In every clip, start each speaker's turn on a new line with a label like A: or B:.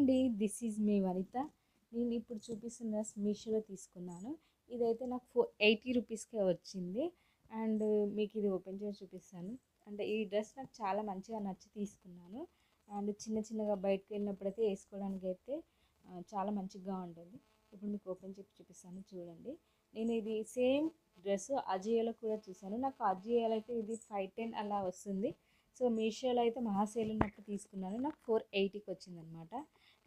A: అండి this is మీ వనిత నేను ఇప్పుడు చూపిస్తున్న డ్రెస్ మీషోలో తీసుకున్నాను. ఇదైతే నాకు ఫోర్ ఎయిటీ రూపీస్కే వచ్చింది. అండ్ మీకు ఇది ఓపెన్ చేసి చూపిస్తాను. అంటే ఈ డ్రెస్ నాకు చాలా మంచిగా నచ్చి తీసుకున్నాను. అండ్ చిన్న చిన్నగా బయటకు వెళ్ళినప్పుడైతే వేసుకోవడానికి అయితే చాలా మంచిగా ఉంటుంది. ఇప్పుడు మీకు ఓపెన్ చేసి చూపిస్తాను చూడండి. నేను ఇది సేమ్ డ్రెస్ అజియోలో కూడా చూసాను నాకు అజియోలో అయితే ఇది ఫైవ్ టెన్ అలా వస్తుంది. సో మీషోలో అయితే మహాసేల్ ఉన్నప్పుడు తీసుకున్నాను. నాకు ఫోర్ ఎయిటీకి వచ్చిందనమాట.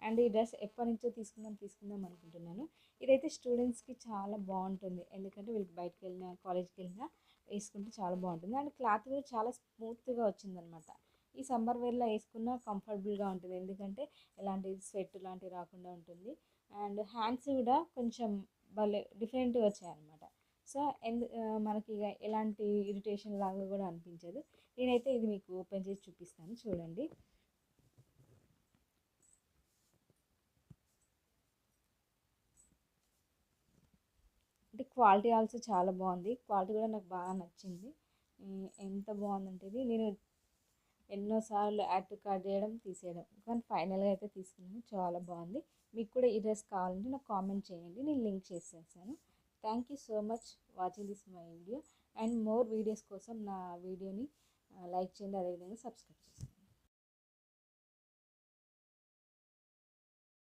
A: అండ్ ఈ డ్రెస్ ఎప్పటి నుంచో తీసుకుందాం తీసుకుందాం అనుకుంటున్నాను. ఇదైతే స్టూడెంట్స్కి చాలా బాగుంటుంది. ఎందుకంటే వీళ్ళకి బయటకు వెళ్ళినా కాలేజ్కి వెళ్ళినా వేసుకుంటే చాలా బాగుంటుంది. అండ్ క్లాత్ కూడా చాలా స్మూత్గా వచ్చిందనమాట. ఈ సమ్మర్ వేర్లో వేసుకున్న కంఫర్టబుల్గా ఉంటుంది. ఎందుకంటే ఎలాంటి స్వెట్ లాంటివి రాకుండా ఉంటుంది. అండ్ హ్యాండ్స్ కూడా కొంచెం భలే డిఫరెంట్గా వచ్చాయన్నమాట. సో ఎందు మనకి ఇక ఎలాంటి ఇరిటేషన్ లాగా కూడా అనిపించదు. నేనైతే ఇది మీకు ఓపెన్ చేసి చూపిస్తాను. చూడండి. క్వాలిటీ ఆల్సో చాలా బాగుంది. క్వాలిటీ కూడా నాకు బాగా నచ్చింది. ఎంత బాగుందంటే ఇది. నేను ఎన్నోసార్లు యాడ్ టు కార్డ్ చేయడం తీసేయడం. కానీ ఫైనల్గా అయితే తీసుకున్నాను. చాలా బాగుంది. మీకు కూడా ఈ డ్రెస్ కావాలంటే నాకు కామెంట్ చేయండి. నేను లింక్ చేసేసాను. Thank you so much watching this my video and more videos కోసం నా వీడియోని లైక్ చేయండి. అదేవిధంగా సబ్స్క్రైబ్ చేయండి.